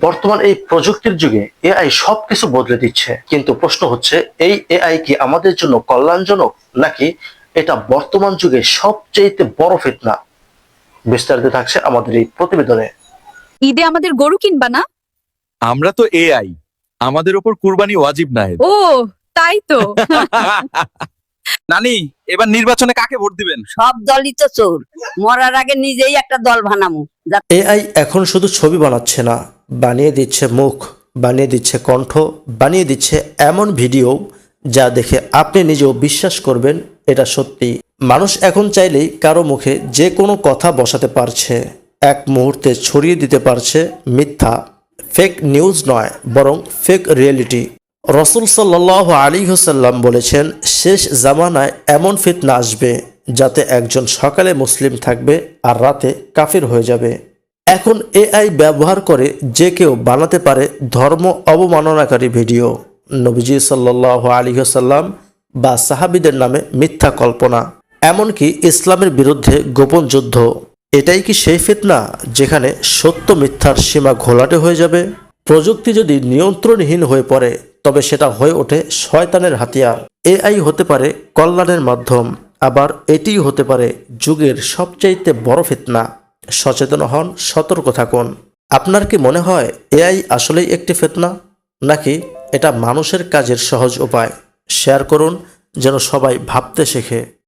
বর্তমান এই প্রযুক্তির যুগে এআই সবকিছু বদলে দিচ্ছে। কিন্তু প্রশ্ন হচ্ছে এই এআই কি আমাদের জন্য কল্যাণজনক নাকি এটা বর্তমান যুগে সবচেয়ে বড় ফিতনা? বিস্তারিত থাকছে আমাদের এই প্রতিবেদনে। ঈদে আমাদের গরু কিনবা না? আমরা তো এআই। আমাদের ওপর কুরবানি ওয়াজিব নাই। ও তাই তো। নানি এবার নির্বাচনে কাকে ভোট দিবেন? সব দলই তো চোর। মরার আগে নিজেই একটা দল বানামু এআই এখন শুধু ছবি বানাচ্ছে না বানিয়ে দিচ্ছে মুখ বানিয়ে দিচ্ছে কণ্ঠ বানিয়ে দিচ্ছে এমন ভিডিও যা দেখে আপনি নিজেও বিশ্বাস করবেন এটা সত্যি। মানুষ এখন চাইলেই কারও মুখে যে কোনো কথা বসাতে পারছে এক মুহূর্তে ছড়িয়ে দিতে পারছে মিথ্যা ফেক নিউজ নয় বরং ফেক রিয়েলিটি রসুল সাল্লাহ আলী হোসাল্লাম বলেছেন, শেষ জামানায় এমন ফিতনা আসবে যাতে একজন সকালে মুসলিম থাকবে আর রাতে কাফির হয়ে যাবে। এখন এআই ব্যবহার করে যে কেউ বানাতে পারে ধর্ম অবমাননাকারী ভিডিও। নবীজি সাল্লাহ আলী হোসাল্লাম বা সাহাবিদের নামে মিথ্যা কল্পনা, এমনকি ইসলামের বিরুদ্ধে গোপন যুদ্ধ। এটাই কি সেই ফিতনা যেখানে সত্য মিথ্যার সীমা ঘোলাটে হয়ে যাবে? প্রযুক্তি যদি নিয়ন্ত্রণহীন হয়ে পড়ে তবে সেটা হয়ে ওঠে শয়তানের হাতিয়ার। এআই হতে পারে কল্যাণের মাধ্যম, আবার এটিই হতে পারে যুগের সবচাইতে বড় ফিতনা। সচেতন হন, সতর্ক থাকুন। আপনার কি মনে হয় এআই আসলেই একটি ফেতনা, নাকি এটা মানুষের কাজের সহজ উপায়? শেয়ার করুন, যেন সবাই ভাবতে শেখে।